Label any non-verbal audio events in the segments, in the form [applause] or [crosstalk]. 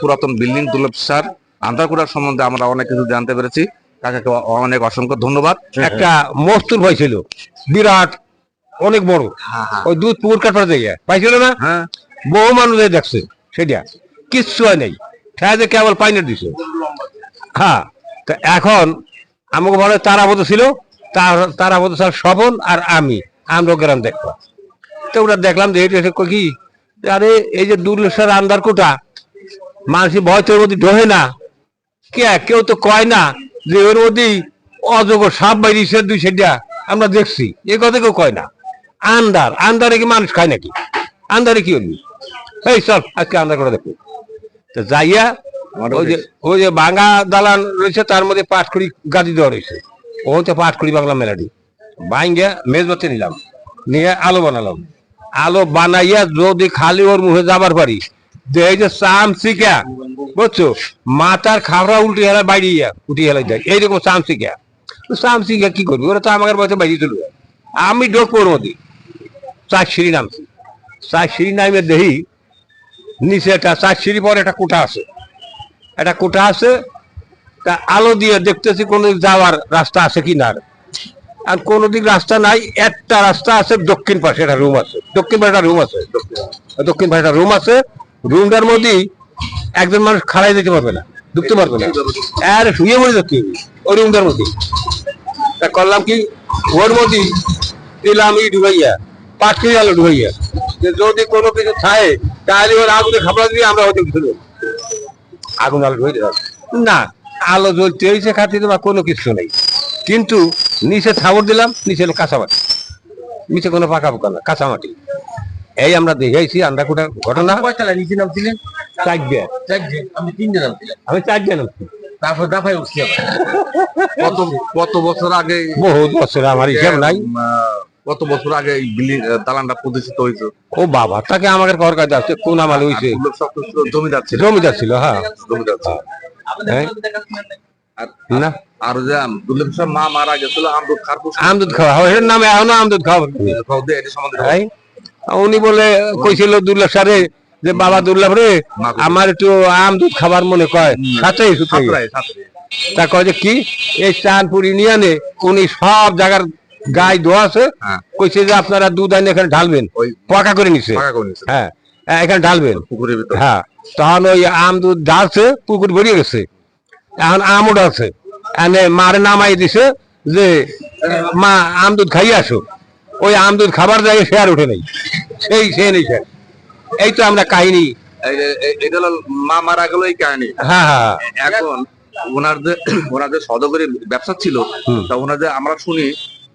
পুরাতন বিল্ডিং দুর্লভ সার আন্ধারকুড়ার সম্বন্ধে আমরা অনেক কিছু জানতে পেরেছি। কাকাকে অনেক অসংখ্য ধন্যবাদ। একটা মস্তুর ভাই ছিল। বিরাট অনেক বড়। ওই দুধ পুকুর কাটবার জায়গা পাইছিল না? হ্যাঁ। বহু মানুষ দেখছে সেটা। কিচ্ছু হয় নাই। খেয়াতে কেবল পাইনে দিছে। হ্যাঁ তো এখন আমাকে বলে তারাপদ ছিল তার তারাপদ স্যার স্বপন আর আমি। আমরা গ্রাম দেখলাম। তো ওরা দেখলাম যে এটা কি? আরে এই যে দুর্লসার আন্দার কোটা মানুষের ভয়তের মধ্যে ঢোহে না। কে? কেউ তো কয় না যে ওর মধ্যেই অজগর সাপ বাইরিছে দুই সেটা আমরা দেখছি। এ কথা কেউ কয় না। আন্দার আন্দারে কি মানুষ খায় নাকি? আন্দারে কি হলি এই চল আজকে আন্দার করে দেখো। তো যাইয়া ওই যে ওই যে ভাঙা দালান রয়েছে তার মধ্যে পাটখড়ি গাদি দেওয়া রয়েছে। ওতে পাটখড়ি বাংলা মেলাডি বাইঙ্গা মেজবাতে নিলাম। নিয়ে আলো বানালাম। আলো বানাইয়া যদি খালি ওর মুখে যাবার পারি যে এই বুঝছ? মাথার খাবড়া উল্টে হেলা বাইরে উঠে হেলাই যায় এইরকম চামচিকা। তো চামচিকা কি করবি? ওরা তো আমাদের বয়সে বাইরে চলবে আমি ওর মধ্যে চার সিঁড়ি নামছি। চার সিঁড়ি নামে দেখি নিচে একটা চার সিঁড়ি পরে একটা কোঠা আছে। একটা কোঠা আছে, তা আলো দিয়ে দেখতেছি কোনো যাওয়ার রাস্তা আছে কি না। আর কোনো দিক রাস্তা নাই, একটা রাস্তা আছে দক্ষিণ পাশে একটা রুম আছে। দক্ষিণ পাশে একটা রুম আছে দক্ষিণ পাশে একটা রুম আছে রুমটার মধ্যেই একজন মানুষ খাড়াই দিতে পারবে না, ঢুকতে পারবে না। আর শুয়ে মরে যাচ্ছে ওই রুমটার মধ্যে তা করলাম কি? ওর মধ্যেই দিলাম ই ঢুকাইয়া পাটকি আলো ঢুকাইয়া যে যদি কোনো কিছু থাকে, তাহলে ওর আগুনে খাবার দিয়ে আমরা হয়তো কিছু আগুন আলো ঢুকে না, আলো জ্বলতে হয়েছে খাতে বা কোনো কিছু নেই। কিন্তু নিচে থাবর দিলাম, নিচে হলো কাঁচা মাটি নিচে কোনো পাকা পোকা না কাঁচা মাটি এই আমরা দেখেছি আন্ডাকুটার ঘটনা কয়তলা নিচে নামছিলেন? আমি নামছিলাম। আমি নামছি। তারপর দাফায় উঠছি কত কত বছর আগে বহুত বছর আমার হিসাব নাই। কত বছর আগে এই বিল্ডিং দালানটা প্রতিষ্ঠিত হয়েছে? ও বাবা তাকে আমাকে কর কাজ আছে কোন আমাল হয়েছে জমিদার ছিল। জমিদার ছিল হ্যাঁ। জমিদার ছিল। হ্যাঁ? আর না। আর যে দুর্লভ মা মারা গেছিল আমদুদ খারপুর আমদুদ খাওয়া এর নামে এখনও আমদুদ খাওয়া। খাওয়া সম্বন্ধে উনি বলে কইছিল দুর্লভ সারে যে বাবা দুর্লভ রে আমার একটু আম দুধ খাবার মনে কয় সাথে। তা কয় যে কি? এই চাঁদপুর ইউনিয়নে উনি সব জায়গার গায়ে ধোয়া আছে হ্যাঁ। কইছে যে আপনারা দুধ আইনে এখানে ঢালবেন। পাকা করে নিছে। হ্যাঁ হ্যাঁ, এখানে ঢালবেন। হ্যাঁ তখন ওই আম দুধ ঢালছে পুকুর ভরিয়ে গেছে। এখন আমও ঢালছে। এনে মারে নামাই দিছে যে মা আম দুধ খাইয়ে আসো। ওই আম দুধ খাবার জায়গায় শেয়ার উঠে নেই। সেই সে নেই স্যার এই তো আমরা কাহিনী। এটা হলো মা মারা গেল এই কাহিনী। হ্যাঁ হ্যাঁ এখন ওনার যে ওনার যে সদগরি ব্যবসা ছিল তা ওনার যে আমরা শুনি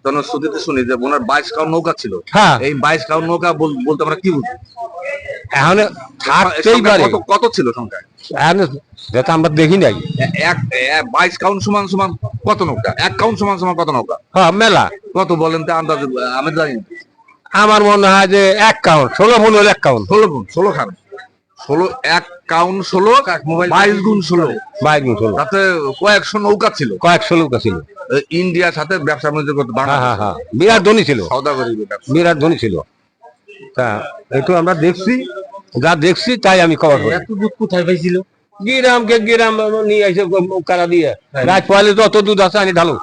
জনশ্রুতিতে শুনি যে ওনার বাইশ কাউন নৌকা ছিল। হ্যাঁ। এই বাইশ কাউন নৌকা বল- বলতে আমরা কি বুঝি? এখন থাকতেই পারে। কত কত ছিল সংখ্যা? এখন আমরা দেখি নাই। এক বাইশ কাউন সমান সমান কত নৌকা? এক কাউন সমান সমান কত নৌকা? হ্যাঁ মেলা। কত বলেন তো আন্দাজ আমি জানি আমার মনে হয় যে এক কাউন্ট ষোলো ফোন হলো এক কাউন্ট। ষোলো গুণ ষোলো খান। ষোলো এক কাউন্ট ষোলো বাইশ গুণ ষোলো। বাইশ গুণ ষোলো। তাতে কয়েকশো নৌকা ছিল। কয়েকশো নৌকা ছিল। ইন্ডিয়ার সাথে ব্যবসা বাণিজ্য করতে হ্যাঁ হ্যাঁ হ্যাঁ। বিরাট ধনী ছিল। সৌদাগরি বিরাট ধনী ছিল। তা একটু আমরা দেখছি যা দেখছি তাই আমি কভার করি। এত দুধ কোথায় পাইছিল? গিরাম কে গিরাম নিয়ে আসে কারা দিয়ে? রাত পয়লে যত দুধ আছে আমি ঢালো।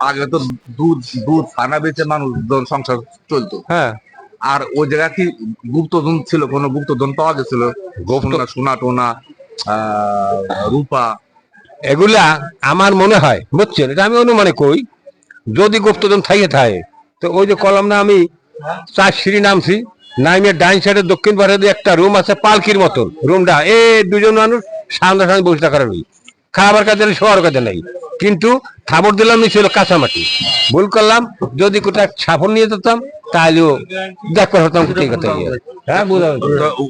আগে তো দুধ দুধ ফানা বেচে মানুষ সংসার চলতো। হ্যাঁ। আর ওই জায়গা কি গুপ্তধন ছিল কোনো গুপ্তধন পাওয়া গেছিল? গোপনা সোনা টোনা আহ, রূপা। এগুলা আমার মনে হয় বুঝছেন? এটা আমি অনুমানে কই যদি গুপ্তধন থাকে থাকে। তো ওই যে কলম না আমি চার সিঁড়ি নামছি নাইমে ডাইন সাইডে দক্ষিণ দিয়ে একটা রুম আছে পালকির মতন রুমটা এ দুজন মানুষ সামনে সামনে বসে থাকার রুই খাবার কাজে নেই শোয়ার কাজে নেই। কিন্তু খাবার দিলাম নি ছিল কাঁচামাটি। ভুল করলাম যদি কোথাও ছাপন নিয়ে যেতাম তাহলেও দেখতে হতাম কোথায় কোথায় গিয়ে। হ্যাঁ বুঝা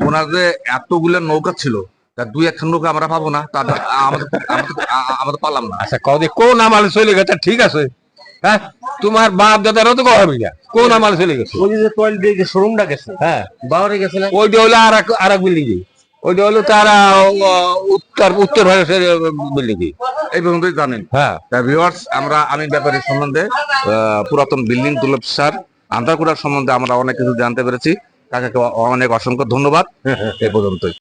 ওনার যে এতগুলো নৌকা ছিল তা দুই একটা নৌকা আমরা পাবো না তা আমাদের আমাদের পারলাম না। আচ্ছা কদে কোন আমালে চলে গেছে ঠিক আছে। হ্যাঁ তোমার বাপ দাদারও তো কবে না কোন আমালে চলে গেছে? ওই যে তোয়াল দিয়ে যে শোরুমটা গেছে হ্যাঁ। বাবারে গেছে না? ওইটা হলো আর এক আর এক বিল্ডিং ওইটা হলো তার উত্তর উত্তর ভারতের বিল্ডিং এই পর্যন্তই জানেন। হ্যাঁ। তা ভিউয়ার্স আমরা আমি ব্যাপারে সম্বন্ধে আহ, পুরাতন বিল্ডিং দুর্লভ সার আন্তারকুড়ার সম্বন্ধে আমরা অনেক কিছু জানতে পেরেছি। কাকাকে অনেক অসংখ্য ধন্যবাদ। [laughs] এই পর্যন্তই।